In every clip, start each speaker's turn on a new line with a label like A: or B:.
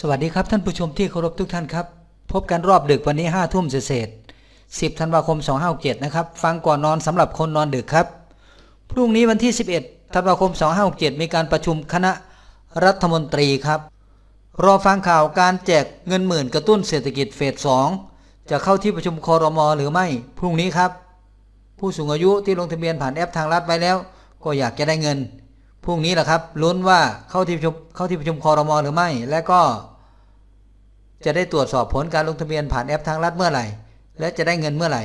A: สวัสดีครับท่านผู้ชมที่เคารพทุกท่านครับ พบกันรอบดึกวันนี้5้าทุ่มเศษ10ธันวาคม2567นะครับ ฟังก่อนนอนสำหรับคนนอนดึกครับ พรุ่งนี้วันที่11ธันวาคม2567มีการประชุมคณะรัฐมนตรีครับ รอฟังข่าวการแจกเงินหมื่นกระตุ้นเศรษฐกิจเฟส2จะเข้าที่ประชุมคอรมอหรือไม่พรุ่งนี้ครับ ผู้สูงอายุที่ลงทะเบียนผ่านแอปทางรัฐไว้แล้ว ก็อยากจะได้เงิน พรุ่งนี้แหละครับลุ้นว่าเข้าที่ประชุมเข้าที่ประชุมคอรมอหรือไม่ และก็ จะได้ตรวจสอบผลการลงทะเบียนผ่านแอปทางรัฐเมื่อไหร่ และจะได้เงินเมื่อไหร่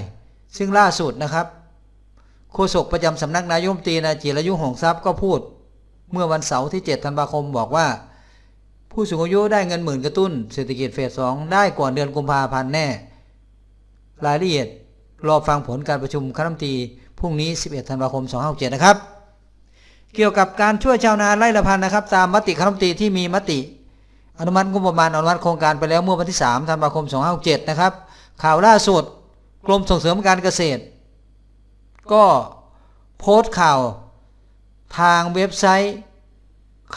A: ซึ่งล่าสุดนะครับโฆษกประจำสำนักนายกรัฐมนตรีนายจิรยุหงทรัพย์ก็พูด เมื่อวันเสาร์ที่ 7 ธันวาคมบอกว่า ผู้สูงอายุได้เงินหมื่นกระตุ้นเศรษฐกิจเฟสสองได้ก่อนเดือนกุมภาพันธ์แน่ รายละเอียดรอฟังผลการประชุมคณะรัฐมนตรีพรุ่งนี้ 11 ธันวาคม 2567นะครับ เกี่ยวกับการช่วยชาวนาไร่ละพันนะครับ ตามมติคณะรัฐมนตรีที่มีมติ อนุมัติงบประมาณอนุมัติโครงการไปแล้วเมื่อวันที่3ธันวาคม 2567 นะครับ ข่าวล่าสุดกรมส่งเสริมการเกษตร ก็โพสต์ข่าวทางเว็บไซต์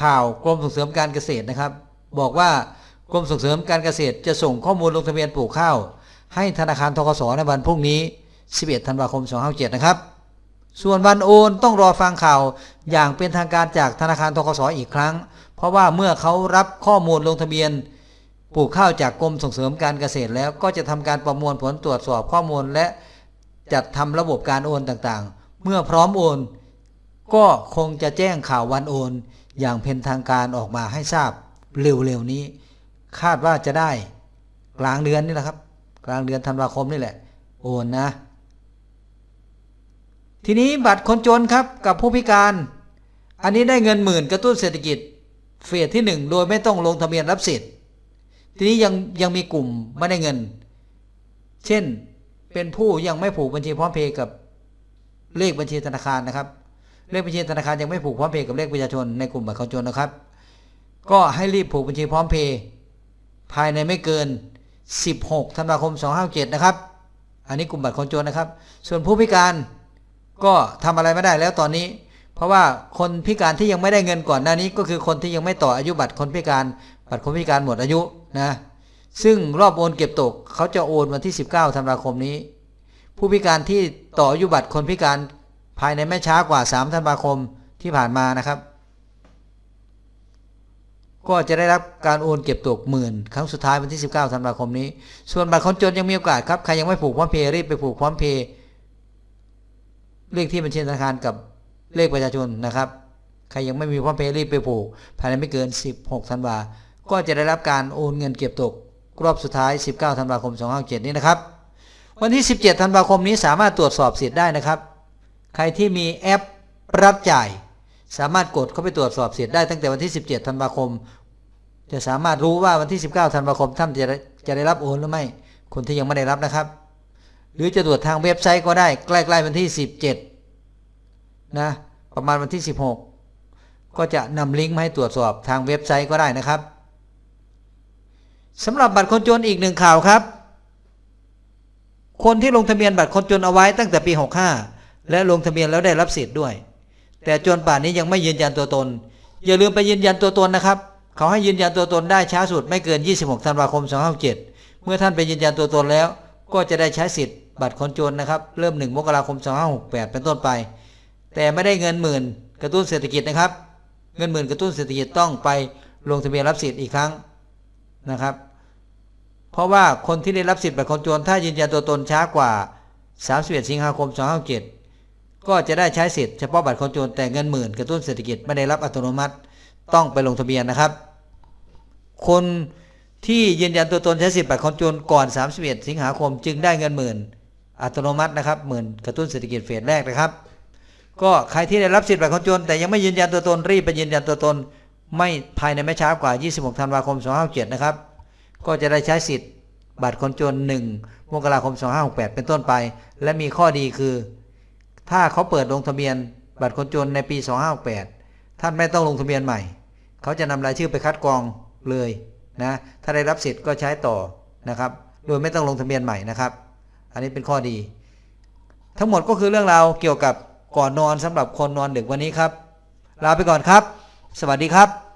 A: ข่าวกรมส่งเสริมการเกษตรนะครับ บอกว่ากรมส่งเสริมการเกษตรจะส่งข้อมูลลงทะเบียนปลูกข้าว ให้ธนาคารทกสในวันพรุ่งนี้ 11 ธันวาคม 2567 นะครับ ส่วนวันโอนต้องรอฟังข่าวอย่างเป็นทางการจากธนาคารทกสอีกครั้ง เพราะว่าเมื่อเขารับข้อมูลลงทะเบียนปลูกข้าวจากกรมส่งเสริมการเกษตรแล้วก็จะทำการประมวลผลตรวจสอบข้อมูล และจัดทำระบบการโอนต่างๆ เมื่อพร้อมโอน ก็คงจะแจ้งข่าววันโอน อย่างเป็นทางการออกมาให้ทราบเร็วๆนี้ คาดว่าจะได้ กลางเดือนนี่แหละครับ กลางเดือนธันวาคมนี่แหละ โอนนะ ทีนี้บัตรคนจนครับกับผู้พิการ อันนี้ได้เงินหมื่นกระตุ้นเศรษฐกิจ เฟสที่หนึ่งโดยไม่ต้องลงทะเบียนรับสิทธิ์ ทีนี้ยังยังมีกลุ่มไม่ได้เงิน เช่นเป็นผู้ยังไม่ผูกบัญชีพร้อมเพย์กับเลขบัญชีธนาคารนะครับ เลขบัญชีธนาคารยังไม่ผูกพร้อมเพย์กับเลขประชาชนในกลุ่มบัตรคนจนนะครับ ก็ให้รีบผูกบัญชีพร้อมเพย์ภายในไม่เกิน 16 ธันวาคม 257 นะครับ อันนี้กลุ่มบัตรคนจนนะครับ ส่วนผู้พิการ ก็ทำอะไรไม่ได้แล้วตอนนี้ เพราะว่าคนพิการที่ยังไม่ได้เงินก่อนหน้านี้ ก็คือคนที่ยังไม่ต่ออายุบัตรคนพิการบัตรคนพิการหมดอายุนะซึ่งรอบโอนเก็บตกเขาจะโอนวันที่ 19ธันวาคมนี้ ผู้พิการที่ต่ออายุบัตรคนพิการภายในไม่ช้ากว่า 3 ธันวาคมที่ผ่านมานะครับ ก็จะได้รับการโอนเก็บตกหมื่นครั้งสุดท้ายวันที่ 19ธันวาคมนี้ ส่วนบัตรคนจนยังมีโอกาสครับ ใครยังไม่ผูกพร้อมเพย์รีบไปผูกพร้อมเพย์ เลขที่บัญชีธนาคารกับเลขประชาชนนะครับ ใครยังไม่มีพร้อมเพย์รีบไปผูกภายในไม่เกิน 16ธันวาก็จะได้รับการโอนเงินเก็บตก รอบสุดท้าย 19ธันวาคม2567นี้นะครับ วันที่ 17ธันวาคมนี้สามารถตรวจสอบสิทธิ์ได้นะครับ ใครที่มีแอปรับจ่าย สามารถกดเข้าไปตรวจสอบสิทธิ์ได้ตั้งแต่วันที่ 17ธันวาคม จะสามารถรู้ว่าวันที่ 19ธันวาคมท่านจะจะได้รับโอนหรือไม่คนที่ยังไม่ได้รับนะครับ หรือจะตรวจทางเว็บไซต์ก็ได้ ใกล้ๆวันที่ 17 นะ ประมาณวันที่ 16 ก็จะนำลิงก์มาให้ตรวจสอบทางเว็บไซต์ก็ได้นะครับสำหรับบัตรคนจนอีกหนึ่งข่าวครับ คนที่ลงทะเบียนบัตรคนจนเอาไว้ตั้งแต่ปี 65 และลงทะเบียนแล้วได้รับสิทธิ์ด้วย แต่จนป่านนี้ยังไม่ยืนยันตัวตน อย่าลืมไปยืนยันตัวตนนะครับ เขาให้ยืนยันตัวตนได้ช้าสุดไม่เกิน 26 ธันวาคม 2567เมื่อท่านไปยืนยันตัวตนแล้ว ก็จะได้ใช้สิทธิ์ บัตรคนจนนะครับ เริ่ม 1 มกราคม 2568 เป็นต้นไป แต่ไม่ได้เงินหมื่นกระตุ้นเศรษฐกิจนะครับ เงินหมื่นกระตุ้นเศรษฐกิจต้องไปลงทะเบียนรับสิทธิ์อีกครั้งนะครับ เพราะว่าคนที่ได้รับสิทธิ์บัตรคนจนถ้ายืนยันตัวตนช้ากว่า 31 สิงหาคม 2567 ก็จะได้ใช้สิทธิ์เฉพาะบัตรคนจนแต่เงินหมื่นกระตุ้นเศรษฐกิจไม่ได้รับอัตโนมัติต้องไปลงทะเบียนนะครับ คนที่ยืนยันตัวตนใช้สิทธิ์บัตรคนจนก่อน 31 สิงหาคมจึงได้เงินหมื่น อัตโนมัตินะครับหมื่นกระตุ้นเศรษฐกิจเฟสแรกนะครับ ก็ใครที่ได้รับสิทธิ์บัตรคนจน แต่ยังไม่ยืนยันตัวตนรีบไปยืนยันตัวตน ไม่ภายในไม่ช้ากว่า 26 ธันวาคม 2567 นะครับ ก็จะได้ใช้สิทธิ์บัตรคนจน 1 มกราคม 2568 เป็นต้นไป และมีข้อดีคือ ถ้าเขาเปิดลงทะเบียนบัตรคนจนในปี 2568 ท่านไม่ต้องลงทะเบียนใหม่ เขาจะนำรายชื่อไปคัดกรองเลยนะ ถ้าได้รับสิทธิ์ก็ใช้ต่อนะครับ โดยไม่ต้องลงทะเบียนใหม่นะครับ อันนี้เป็นข้อดี ทั้งหมดก็คือเรื่องราวเกี่ยวกับก่อนนอนสำหรับคนนอนดึกวันนี้ครับ ลาไปก่อนครับ สวัสดีครับ